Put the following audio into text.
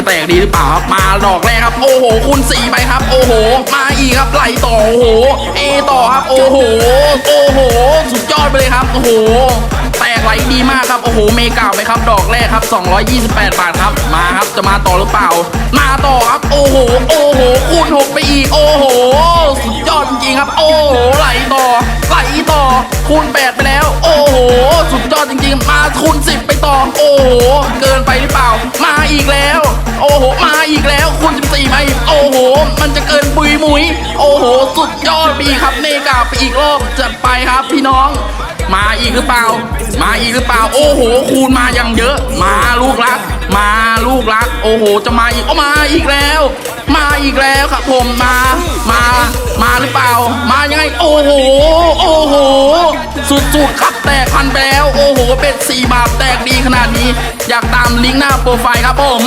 จะแตกดีหรือเปล่าครับมาดอกแรกครับ โอ้โหคูณสี่ไปครับ โอ้โห มาอีกครับไหลต่อโอ้โหเอต่อครับ โอ้โห โอ้โห สุดยอดไปเลยครับ โอ้โหแตกไหลดีมากครับ โอ้โห เมกาไปครับ ดอกแรกครับ 228 บาทครับ มาครับ จะมาต่อหรือเปล่า มาต่อครับ โอ้โห โอ้โห คูณหกไปอีก โอ้โห สุดยอดจริงครับ โอ้โห ไหลต่อ ไหลต่อ คูณ 8 ไปแล้ว โอ้โห สุดยอดจริงๆ มาคูณ 10 ไปต่อ โอ้โห เกินไปหรือเปล่า มาอีกแล้ว มันจะเกินปุยมุย โอ้โห สุดยอดไปอีครับเนกาไปอีกรอบจัดไปครับพี่น้อง มาอีกหรือเปล่า มาอีกหรือเปล่า โอ้โห คูณมาอย่างเยอะ มาลูกรัก มาลูกรัก โอ้โห จะมาอีกโอ้มาอีกแล้ว มาอีกแล้วครับผมมา มา มาหรือเปล่า มายังไง โอ้โห โอ้โห สุดๆครับแตกพันไปแล้ว โอ้โห เป็ดสี่บาทแตกดีขนาดนี้ อยากตามลิงก์หน้าโปรไฟล์ครับผม